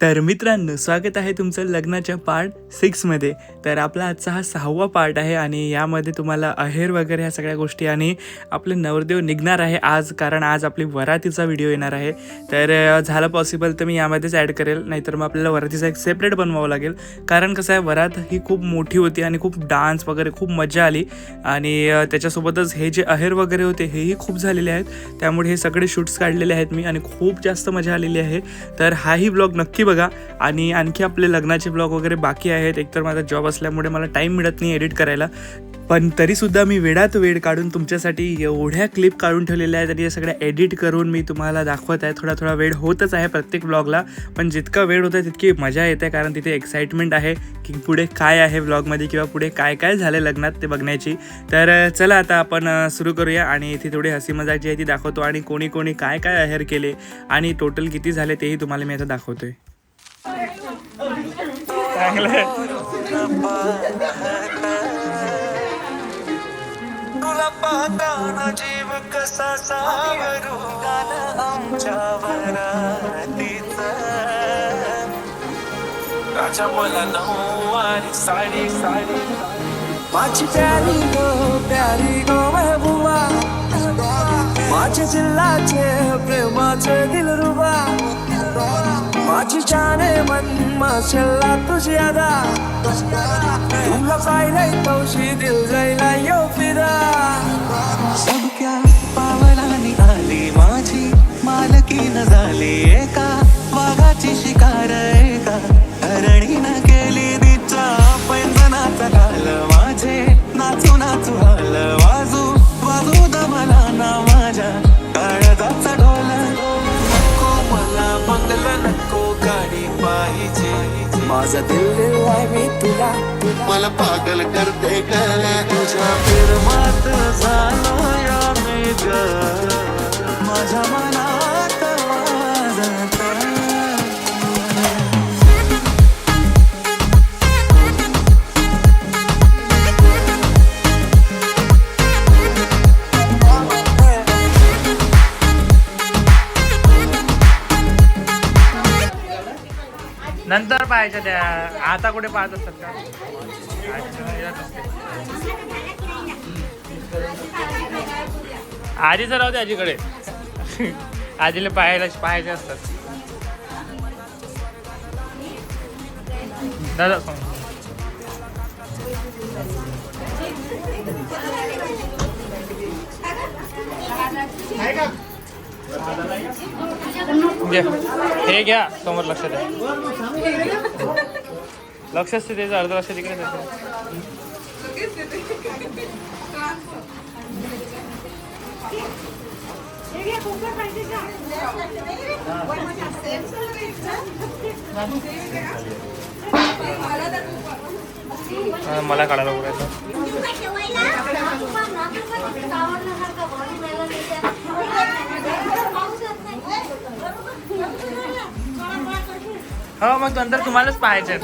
तर मित्रांनो स्वागत आहे तुमचं लग्नाच्या पार्ट सिक्समध्ये तर आपला आजचा हा सहावा पार्ट आहे आणि यामध्ये तुम्हाला अहेर वगैरे ह्या सगळ्या गोष्टी आणि आपले नवरदेव निघणार आहे आज कारण आज आपली वरातीचा व्हिडिओ येणार आहे. तर झालं पॉसिबल तर मी यामध्येच ॲड करेल नाहीतर मग आपल्याला वरातीचा एक सेपरेट बनवावं लागेल. कारण कसं आहे वरात ही खूप मोठी होती आणि खूप डान्स वगैरे खूप मजा आली. आणि त्याच्यासोबतच हे जे अहेर वगैरे होते हेही खूप झालेले आहेत. त्यामुळे हे सगळे शूट्स काढलेले आहेत मी आणि खूप जास्त मजा आलेली आहे. तर हाही ब्लॉग नक्की बघा. आणि आणखी आपले लग्नाचे ब्लॉग वगैरे बाकी आहेत. एकतर माझा जॉब असल्यामुळे मला टाईम मिळत नाही एडिट करायला. पण तरीसुद्धा मी वेळात वेळ काढून तुमच्यासाठी एवढ्या क्लिप काढून ठेवलेल्या आहेत आणि या सगळ्या एडिट करून मी तुम्हाला दाखवत आहे. थोडा थोडा वेळ होतच आहे प्रत्येक ब्लॉगला पण जितका वेळ होता तितकी मजा येते कारण तिथे एक्साइटमेंट आहे की पुढे काय आहे ब्लॉगमध्ये किंवा पुढे काय काय झालं लग्नात ते बघण्याची. तर चला आता आपण सुरू करूया आणि इथे थोडी हसी मजाक जी आहे ती दाखवतो आणि कोणी कोणी काय काय अहेर केले आणि टोटल किती झाले तेही तुम्हाला मी आता दाखवतोय. तुला पाहताना जीव कसा सावरू गाणं आमच्या वरातीच राजा मला नऊवारी साडी साडी माझी प्यारी गो प्यारी गो बुवा माझ्या जिल्ह्याचे प्रेमाचे दिलरुबा माझी जाने मन माशल्ला तुझी अदा तुला पाहिलंय तवशी दिल जायला यो फिरा सबक्या पावलानी आली माझी मालकी न झाली एका. वाघाची शिकार एका. हरणीनं न माझा दिल दिलाय मी तुला. मला पागल करते ग. तुझ्या प्रेमात झालो या मी ग. माझ्या नंतर पाहायच्या त्या आता कुठे पाहत असतात का आजी येत असते. राहू आजीकडे आजीला पाहायला पाहायचे असतात दादा सांग. घ्या. हे घ्या समोर लक्ष द्या. लक्ष असते त्याचं अर्ध लक्ष तिकडे मला काढायला उघडायचं. हो मग नंतर तुम्हालाच पाहायचं.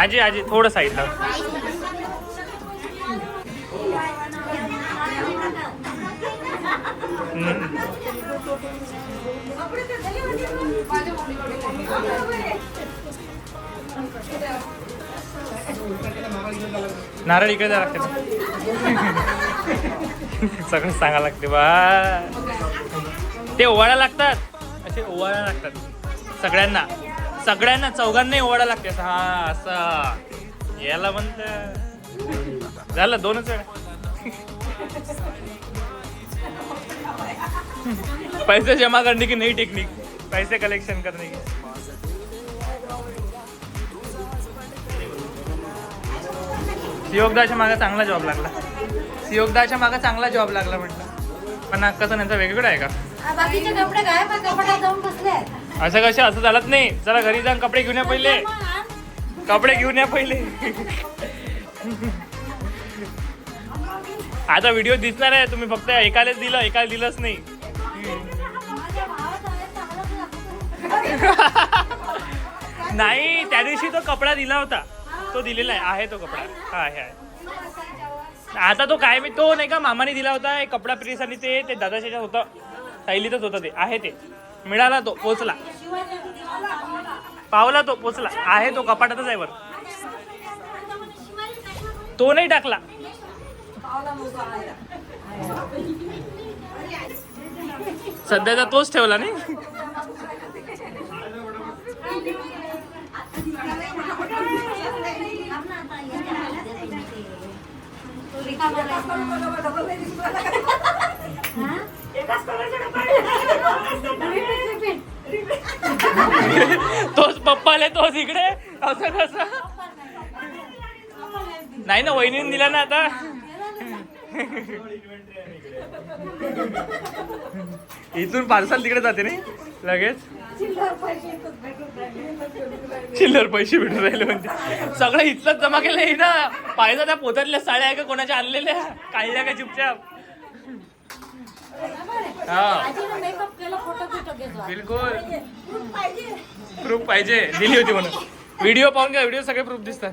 आजी आजी थोडं साईडला. नारळ इकडे जावं लागते सगळं सांगा लागते बा. ते ओवाळा लागतात. असे ओवाळा लागतात. सगळ्यांना. सगळ्यांना चौघांनाही ओवाळा लागते हा असं. याला म्हणत झालं दोनच वेळा. पैसे जमा करने की नई टेक्निक पैसे कलेक्शन करने की? सियोगदाच्या मागे चांगला जॉब लागला. सियोगदाच्या मागे चांगला जॉब लागला म्हटलं. पण कसं त्यांचा वेगवेगळं आहे का? असं कसं असं झालंच नाही. चला घरी जाऊन कपडे घेऊन या पहिले. कपडे घेऊन या पहिले. आता व्हिडिओ दिसणार आहे तुम्ही फक्त एकालाच दिलं एकाला दिलंच नाही. नाही त्या दिवशी तो कपडा दिला होता. तो दिलेला आहे आहे तो कपडा. हा आहे आहे. आता तो काय मी तो नाही का मामाने दिला होता एक कपडा प्रेस आणि ते ते ह्याच्यात होतं. थैलीतच होतं ते आहे ते. मिळाला तो पोचला पावला तो पोचला आहे तो कपाटातच आहे वर. तो नाही टाकला. सध्याचा तोच ठेवला नाही? तोच पप्पाले तोच इकडे. असं कसं? नाही ना वहिनीने दिला ना आता. इथून पार्सल तिकडे जाते नाही? लगेच? चिल्लर पैसे भेटून राहिले म्हणजे सगळं इथलंच जमा केलं ना पाहिजे त्या पोतातल्या साड्या आहे का कोणाच्या आणलेल्या? काढल्या का चुपचाप? हा. बिलकुल. प्रूफ पाहिजे. दिली होती म्हणून. व्हिडिओ पाहून घ्या व्हिडिओ सगळे प्रूफ दिसतात.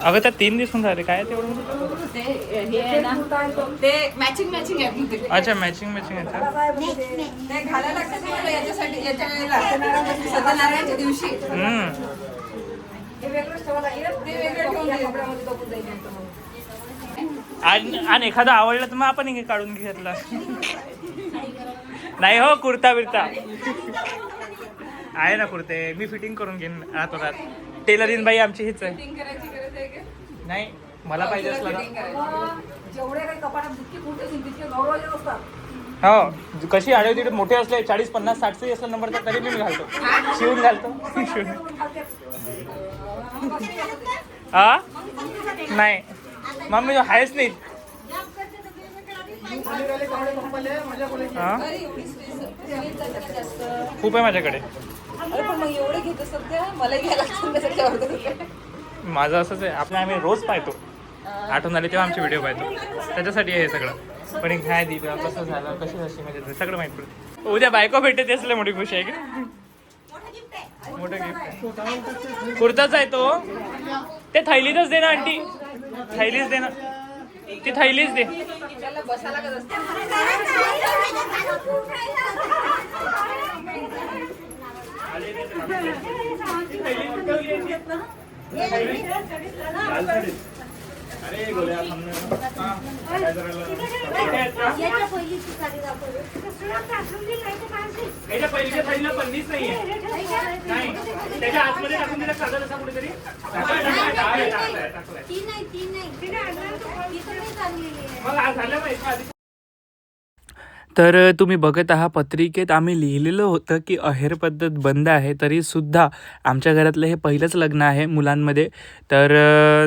अगं त्या तीन दिसून झाले. काय तेवढं ते मॅचिंग मॅचिंग आहे. अच्छा मॅचिंग मॅचिंग आहे ते घालायला लागतं तुम्हाला याच्यासाठी याच्या वेळेला सत्यनारायणच्या दिवशी. हम्म. ते वेगळं ठेवून दे. आणि आणि एखादा आवडला तर मग आपण काढून घेतला. नाही हो कुर्ता बिर्ता. आहे ना कुर्ते. मी फिटिंग करून घेईन रातोरात. टेलरिंग बाई आमची हीच आहे. करायची? नाही मला पाहिजे असलं ना करायची. जेवढे काही कपाटात जितके मोठे असतील तितके गौरव असतात. हो कशी आडे तिथे मोठे असले चाळीस पन्नास साठचे असला नंबर तर तरी मी घालतो. शिवून घालतो. शिवून हा नाही. मम्मी आहेच नाही. हा? खूप आहे माझ्याकडे. पण मग एवढे घेत मला घ्यायला माझं असंच आहे आपण आम्ही रोज पाहतो. आठवण आली तेव्हा आमचे व्हिडिओ पाहतो. त्याच्यासाठी आहे हे सगळं. पण एक काय दिलं कसं झालं कशी कशी म्हणजे सगळं माहीत पडतं. उद्या बायको भेटते ते असलं मोठी खुशी आहे की? मोठं गिफ्ट कुर्ताच आहे तो. ते थैलीतच दे ना आंटी. थैलीच दे ना. ती थैलीच दे. बसायला त्याच्या पहिलीच्या थैलीला पन्नीच नाहीये नाही. त्याच्या आतमध्ये टाकून दिला साधा तसा कुठेतरी टाकलाय, टाकलाय, मग आज झालं माहिती तर तुम्ही बघत आहात पत्रिकेत आम्ही लिहिलेलं होतं की अहेर पद्धत बंद आहे तरीसुद्धा आमच्या घरातलं हे पहिलंच लग्न आहे मुलांमध्ये. तर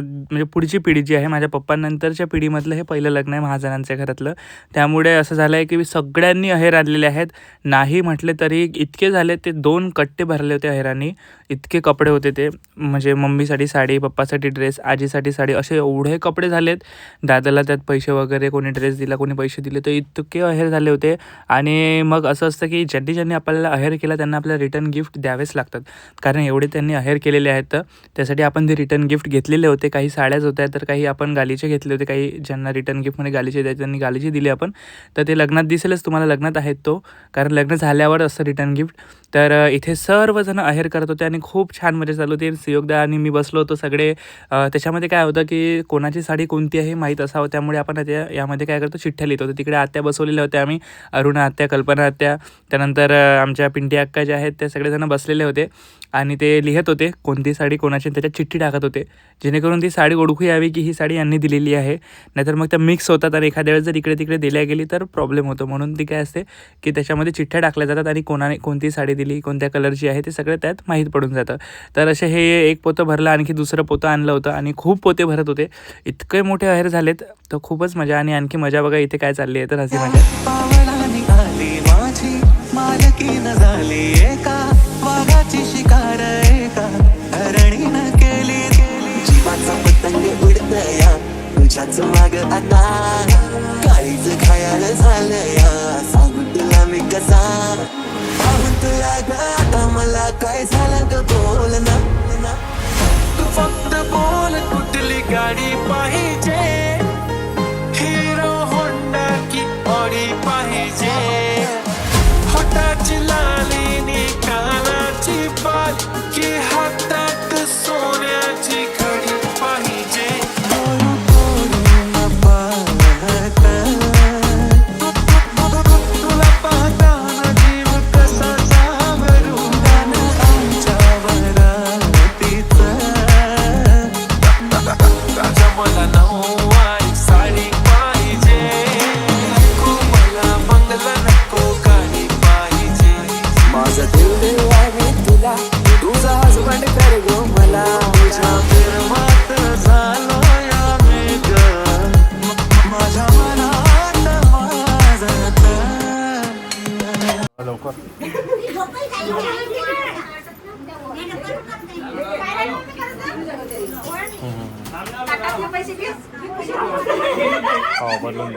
म्हणजे पुढची पिढी जी आहे माझ्या पप्पांनंतरच्या पिढीमधलं हे पहिलं लग्न आहे महाजनांच्या घरातलं. त्यामुळे असं झालं आहे की सगळ्यांनी अहेर आणलेले आहेत. नाही म्हटले तरी इतके झाले ते दोन कट्टे भरले होते अहेरांनी. इतके कपडे होते ते. म्हणजे मम्मीसाठी साडी पप्पासाठी ड्रेस आजीसाठी साडी असे एवढे कपडे झालेत. दादाला त्यात पैसे वगैरे कोणी ड्रेस दिला कोणी पैसे दिले तर इतके अहेर झाले होते. आणि मग असं असतं की ज्यांनी ज्यांनी आपल्याला अहेर केला त्यांना आपल्याला रिटर्न गिफ्ट द्यावेच लागतात. कारण एवढे त्यांनी अहेर केलेले आहेत तर त्यासाठी आपण ते रिटर्न गिफ्ट घेतलेले होते काही साड्याच होत्या तर काही आपण गालीचे घेतले होते काही ज्यांना रिटर्न गिफ्टमध्ये गालीचे द्यायचे त्यांनी गालीचे दिले आपण तर ते लग्नात दिसेलच तुम्हाला लग्नात आहेत तो. कारण लग्न झाल्यावर असतं रिटर्न गिफ्ट तर इथे सर्वजण अहेर करत होते आणि खूप छान मजा चालू होती. सुयोगदा आणि मी बसलो होतो सगळे. त्याच्यामध्ये काय होतं की कोणाची साडी कोणती आहे माहीत असावं. त्यामुळे आपण त्या यामध्ये काय करतो चिठ्ठ्या लिहित होतो. तिकडे आत्या बसवलेल्या होत्या आम्ही. अरुणा आत्या कल्पना आत्या त्यानंतर आमच्या पिंटी अक्का ज्या आहेत त्या सगळेजण बसलेले होते आणि ते लिहित होते कोणती साडी कोणाची त्याच्यात चिठ्ठी टाकत होते. जेणेकरून ती साडी ओळखू यावी की ही साडी यांनी दिलेली आहे. नाहीतर मग त्या मिक्स होतात आणि एखाद्या वेळेस जर इकडे तिकडे दिल्या गेली तर प्रॉब्लेम होतो. म्हणून ती काय असते की त्याच्यामध्ये चिठ्ठ्या टाकल्या जातात आणि कोणाने कोणती साडी दिली कोणत्या कलरची आहे ते सगळं त्यात माहीत पडून जातं. तर असे हे एक पोतं भरलं आणखी दुसरं पोतं आणलं होतं आणि खूप पोते भरत होते. इतके मोठे अहेर झालेत तर खूपच मजा आणि आणखी मजा बघा इथे काय चालली आहे. तर हसी मजा. मालकीन झाली एका. वाघाची शिकार एका. हरणीनं केली जीवाचा पतंग उडतया. तुझ्याच माग आता काळीच खायाला झालं या सांगू तुला मी कसा? पाहून तुला ग आता मला काय झालं ग बोल ना. तू फक्त बोल कुठली गाडी पाहिजे? आई बदलून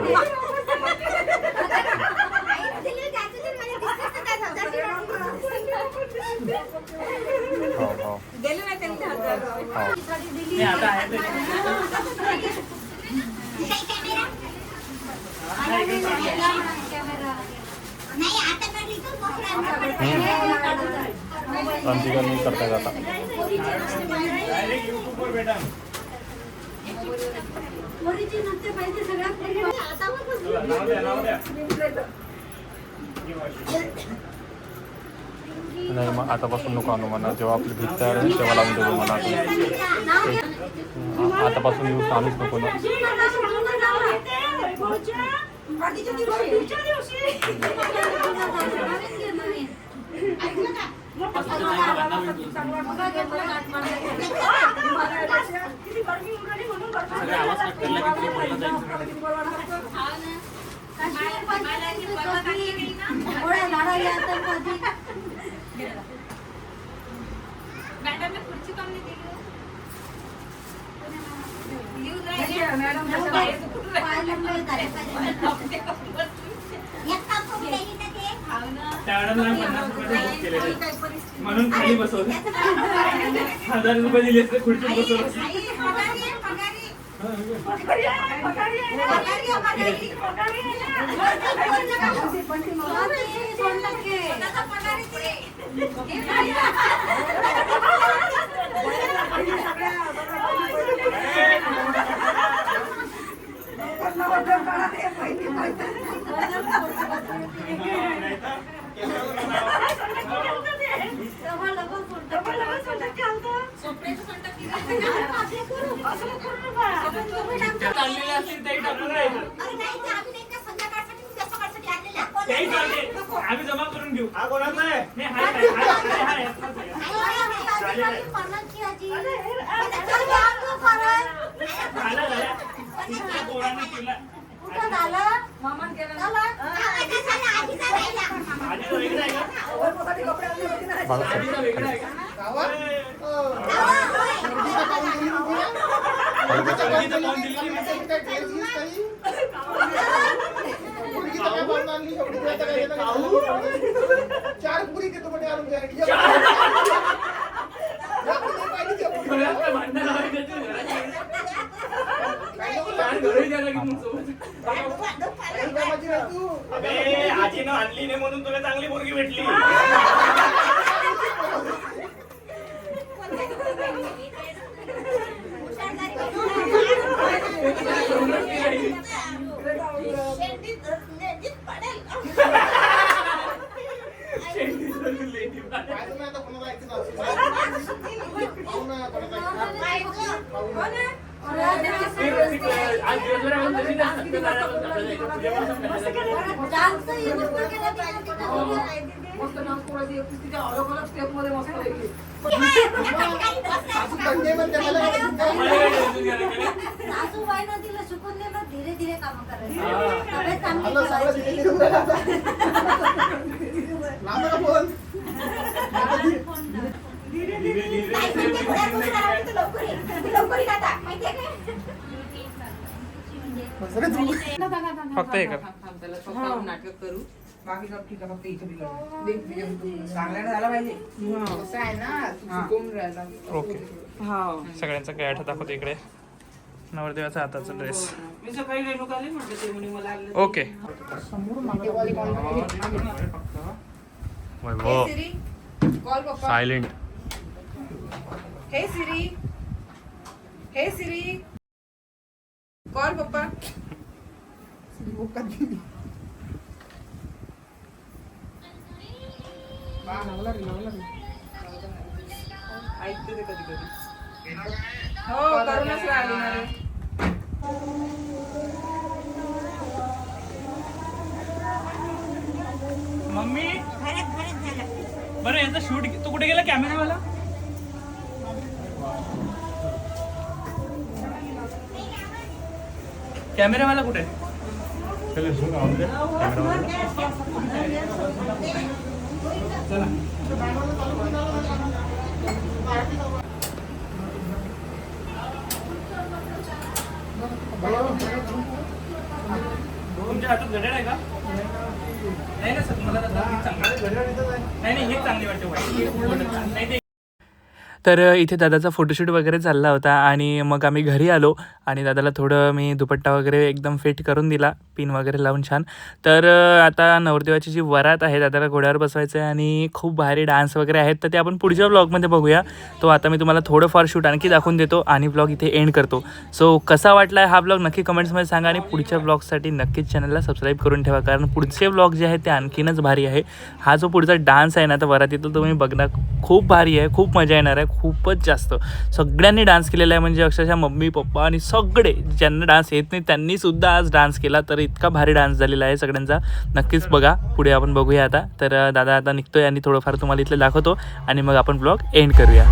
त्याचं जे मला दिसतंच नाही त्यात नाही पाहिजे नाही मग आतापासून नको आणू म्हणा. जेव्हा आपली भीत तयार होईल तेव्हा लावून देतो म्हणा आतापासून यूज आणूच नको ना. म्हणून खाली बसवलं. हजार रुपये दिले खुर्ची बसवलं. पकडी चाललेले असतील तेही टाकून राहायचं आम्ही जमा करून घेऊ हा कोणाचा आहे नाही, हाय, हाय, हाय, हाय, झालं, झालं. तुमच्या पोरानं केलं. आहे का? मला वेगळा आहे का? हो. चार पुरी देतो म्हणजे आणून द्या. आजीनं आणली नाही म्हणून तुला चांगली मुलगी भेटली. मला सासूबाईनं तिला शिकून दिलं धीरे धीरे काम करायचं तब्येत चांगली आता. लांब नका लवकर लवकर ये आता. माहितीये काय? सगळं चुकलं. फक्त हे कर. नाटक करू बाकी सब ठीक आहे फक्त इथे बिघडलं. चांगल्यानं झाला पाहिजे कसं आहे ना तू चुकवून राहिला ओके. सगळ्यांचं काय आठवत दाखवतो इकडे. नवरदेवाचा हाताचा ड्रेस मी सकाळी रेणुका आली म्हटलं ते म्हणे मला आलं ओके. हे सायलेंट हे सिरी हे सिरी कॉल पप्पा. ऐकते ते कधी कधी. हो करूनच राहिली ना रे. मम्मी. बरं याचा शूट तू कुठे गेला? कॅमेरावाला कॅमेरावाला कुठे? तुमच्या हातात घड्याळ आहे का? नाही ना सर मला ही नाही नाही हेच चांगली वाटते. नाही ते तर इथे दादाचा फोटोशूट वगैरे चालला होता आणि मग आम्ही घरी आलो आणि दादाला थोडं मी दुपट्टा वगैरे एकदम फिट करून दिला पिन वगैरे लावून छान. तर आता नवरदेवाची जी वरात आहे दादाला घोड्यावर बसवायचं आहे आणि खूप भारी डान्स वगैरे आहेत तर ते आपण पुढच्या ब्लॉगमध्ये बघूया. तो आता मी तुम्हाला थोडंफार शूट आणखी दाखवून देतो आणि ब्लॉग इथे एंड करतो. सो कसा वाटला हा ब्लॉग नक्की कमेंट्समध्ये सांगा आणि पुढच्या ब्लॉगसाठी नक्कीच चॅनलला सबस्क्राईब करून ठेवा कारण पुढचे ब्लॉग जे आहेत ते आणखीनच भारी आहे. हा जो पुढचा डान्स आहे ना तर वरातीतला तुम्ही बघणार खूप भारी आहे खूप मजा येणार आहे खूपच जास्त. सगळ्यांनी डान्स केलेला आहे म्हणजे अक्षरशः मम्मी पप्पा आणि सगळे. ज्यांना डान्स येत नाही त्यांनी सुद्धा आज डान्स केला. तर इतका भारी डान्स झालेला आहे सगळ्यांचा. नक्कीच बघा पुढे आपण बघूया आता. तर दादा आता निघतोय आणि थोडंफार तुम्हाला इथलं दाखवतो. आणि मग आपण ब्लॉग एंड करूया.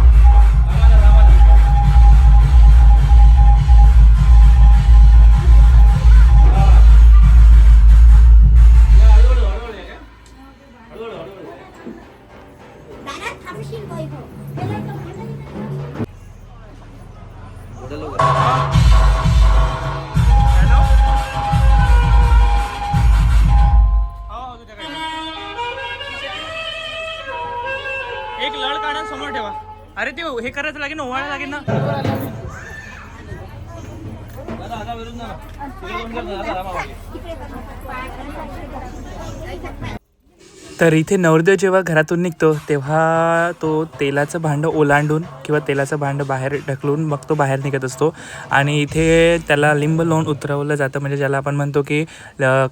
तर इथे नवरदेव जेव्हा घरातून निघतो तेव्हा तो तेलाचं भांडं ओलांडून किंवा तेलाचं भांडं बाहेर ढकलून मग तो बाहेर निघत असतो. आणि इथे त्याला लिंब लावून उतरवलं जातं. म्हणजे ज्याला आपण म्हणतो की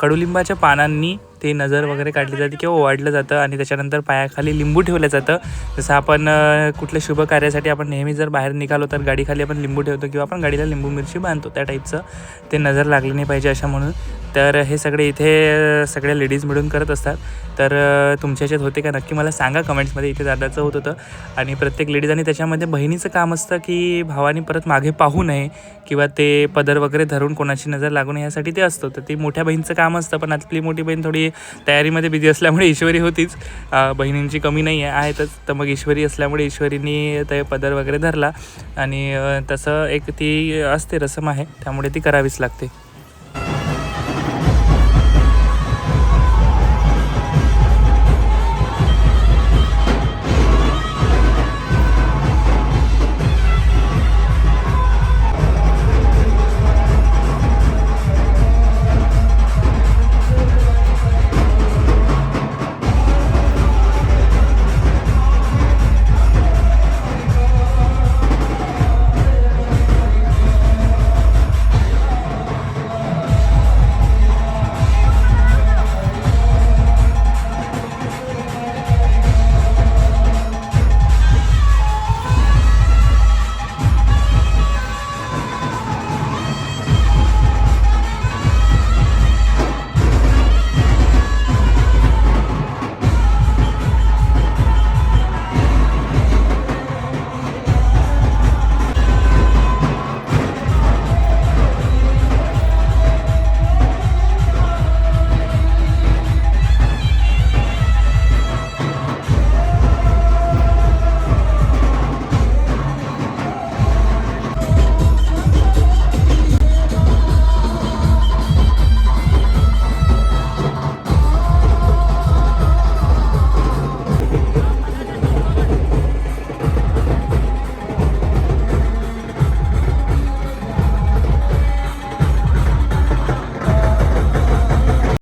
कडुलिंबाच्या पानांनी ते नजर वगैरे काढली जाते किंवा ओवाळलं जातं आणि त्याच्यानंतर पायाखाली लिंबू ठेवलं जातं. जसं आपण कुठल्या शुभ कार्यासाठी आपण नेहमी जर बाहेर निघालो तर गाडीखाली आपण लिंबू ठेवतो किंवा आपण गाडीला लिंबू मिरची बांधतो. त्या टाईपचं ते नजर लागली नाही पाहिजे अशा म्हणून. तर हे सगळे इथे सगळ्या लेडीज मिळून करत असतात. तर तुमच्या ह्याच्यात होते का? नक्की मला सांगा कमेंट्समध्ये इथे दादाचं होत होतं. आणि प्रत्येक लेडीज आणि त्याच्यामध्ये बहिणीचं काम असतं की भावानी परत मागे पाहू नये किंवा ते पदर वगैरे धरून कोणाची नजर लागू नये यासाठी ते असतं. तर ती मोठ्या बहिणीचं काम असतं पण आपली मोठी बहीण थोडी तयारीमध्ये बिझी असल्यामुळे ईश्वरी होतीच. बहिणींची कमी नाही आहे आहेतच. तर मग ईश्वरी असल्यामुळे ईश्वरीनी ते पदर वगैरे धरला. आणि तसं एक ती असते रसम आहे त्यामुळे ती करावीच लागते.